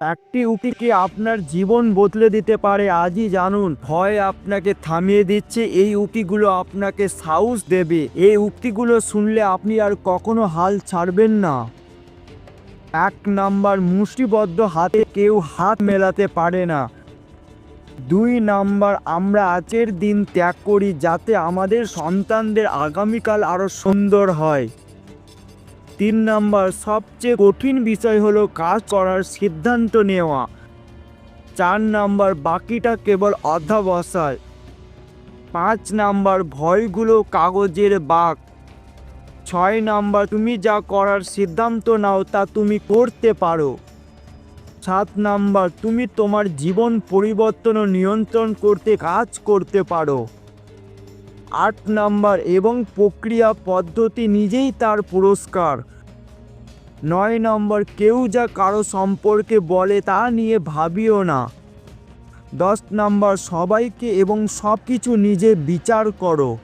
একটি উক্তি কি আপনার জীবন বদলে দিতে পারে, আজই জানুন। ভয় আপনাকে থামিয়ে দিচ্ছে, এই উক্তিগুলো আপনাকে সাহস দেবে। এই উক্তিগুলো শুনলে আপনি আর কখনো হাল ছাড়বেন না। এক নাম্বার, মুষ্টিবদ্ধ হাতে কেউ হাত মেলাতে পারে না। দুই নাম্বার, আমরা আজের দিন ত্যাগ করি যাতে আমাদের সন্তানদের আগামীকাল আরও সুন্দর হয়। তিন নাম্বার সবচেয়ে কঠিন বিষয় হলো কাজ করার সিদ্ধান্ত নেওয়া। চার নাম্বার বাকিটা কেবল অধ্যাবসায় পাঁচ নাম্বার ভয়গুলো কাগজের বাঘ ছয় নাম্বার তুমি যা করার সিদ্ধান্ত নাও তা তুমি করতে পারো। সাত নাম্বার তুমি তোমার জীবন পরিবর্তন ও নিয়ন্ত্রণ করতে কাজ করতে পারো। আট নাম্বার এবং প্রক্রিয়া পদ্ধতি নিজেই তার পুরস্কার। নয় নম্বর, কেউ যা কারও সম্পর্কে বলে তা নিয়ে ভাবিও না। দশ নম্বর, সবাইকে এবং সব কিছু নিজে বিচার করো।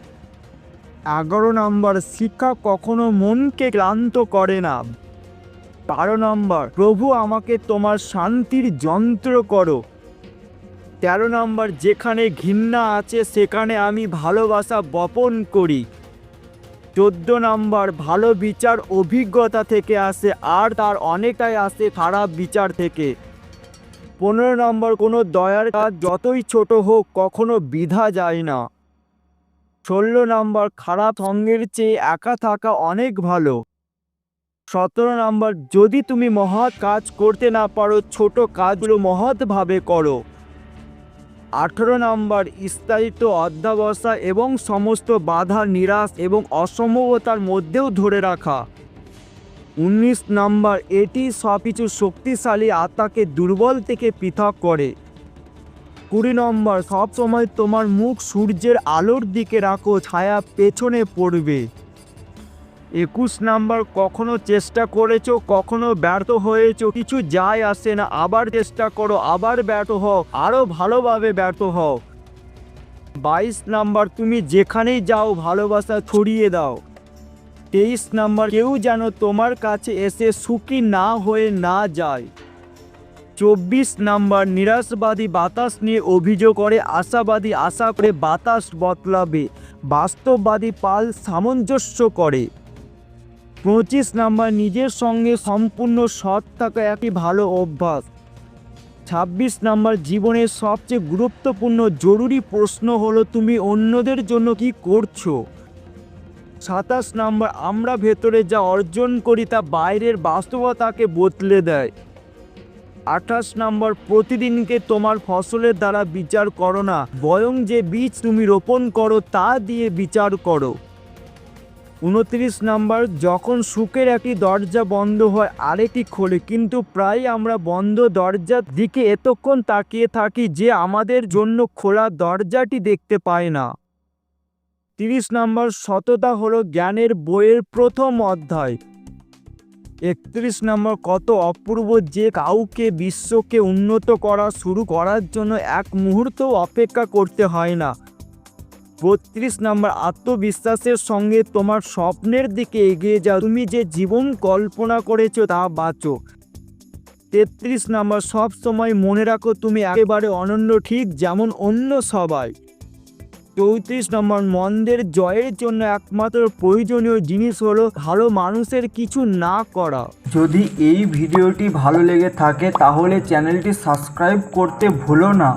এগারো নম্বর, শিক্ষা কখনো মনকে ক্লান্ত করে না। বারো নম্বর, প্রভু আমাকে তোমার শান্তির যন্ত্র করো। তেরো নম্বর, যেখানে ঘৃণা আছে, সেখানে আমি ভালোবাসা বপন করি। চোদ্দ নম্বর, ভালো বিচার অভিজ্ঞতা থেকে আসে, আর তার অনেকটাই আসে খারাপ বিচার থেকে। পনেরো নম্বর, কোনো দয়ার কাজ যতই ছোট হোক, কখনো বিধা যায় না। ষোলো নম্বর, খারাপ সঙ্গের চেয়ে একা থাকা অনেক ভালো। সতেরো নম্বর, যদি তুমি মহৎ কাজ করতে না পারো, ছোট কাজগুলো মহৎভাবে করো। আঠেরো নম্বর, স্থায়িত্ব অধ্যাবসা এবং সমস্ত বাধা, নিরাশ এবং অসম্ভবতার মধ্যেও ধরে রাখা। উনিশ নম্বর, এটি সব কিছু শক্তিশালী আত্মাকে দুর্বল থেকে পৃথক করে। কুড়ি নম্বর, সবসময় তোমার মুখ সূর্যের আলোর দিকে রাখো, ছায়া পেছনে পড়বে। একুশ নাম্বার, কখনো চেষ্টা করেছ, কখনো ব্যর্থ হয়েছো, কিছু যায় আসে না, আবার চেষ্টা করো, আবার ব্যর্থ হও আরও ভালোভাবে ব্যর্থ হও। বাইশ নাম্বার, তুমি যেখানেই যাও, ভালোবাসা ছড়িয়ে দাও। তেইশ নাম্বার, কেউ যেন তোমার কাছে এসে সুখী না হয়ে না যায়। চব্বিশ নাম্বার, নিরাশবাদী বাতাস নিয়ে অভিযোগ করে, আশাবাদী আশা করে বাতাস বদলাবে, বাস্তববাদী পাল সামঞ্জস্য করে। পঁচিশ নাম্বার, নিজের সঙ্গে সম্পূর্ণ সৎ থাকা একটি ভালো অভ্যাস। ছাব্বিশ নাম্বার, জীবনের সবচেয়ে গুরুত্বপূর্ণ জরুরি প্রশ্ন হলো, তুমি অন্যদের জন্য কি করছ? সাতাশ নাম্বার, আমরা ভেতরে যা অর্জন করি তা বাইরের বাস্তবতাকে বদলে দেয়। আঠাশ নম্বর, প্রতিদিনকে তোমার ফসলের দ্বারা বিচার করো না বয়ং যে বীজ তুমি রোপণ করো তা দিয়ে বিচার করো। উনত্রিশ নাম্বার, যখন সুখের একটি দরজা বন্ধ হয়, আরেকটি খোলে। কিন্তু প্রায় আমরা বন্ধ দরজার দিকে এতক্ষণ তাকিয়ে থাকি যে আমাদের জন্য খোলা দরজাটি দেখতে পায় না। তিরিশ নাম্বার, সততা হলো জ্ঞানের বইয়ের প্রথম অধ্যায়। একত্রিশ নম্বর, কত অপূর্ব যে কাউকে বিশ্বকে উন্নত করা, শুরু করার জন্য এক মুহূর্ত অপেক্ষা করতে হয় না। বত্রিশ নম্বর আত্মবিশ্বাসের সঙ্গে তোমার স্বপ্নের দিকে এগিয়ে যাও। তুমি যে জীবন কল্পনা করেছ তা বাঁচো। তেত্রিশ নম্বর, সব সময় মনে রাখো তুমি একেবারে অনন্য, ঠিক যেমন অন্য সবাই। চৌত্রিশ নম্বর, মন্দের জয়ের জন্য একমাত্র প্রয়োজনীয় জিনিস হলো ভালো মানুষের কিছু না করা। যদি এই ভিডিওটি ভালো লেগে থাকে, তাহলে চ্যানেলটি সাবস্ক্রাইব করতে ভুলো না।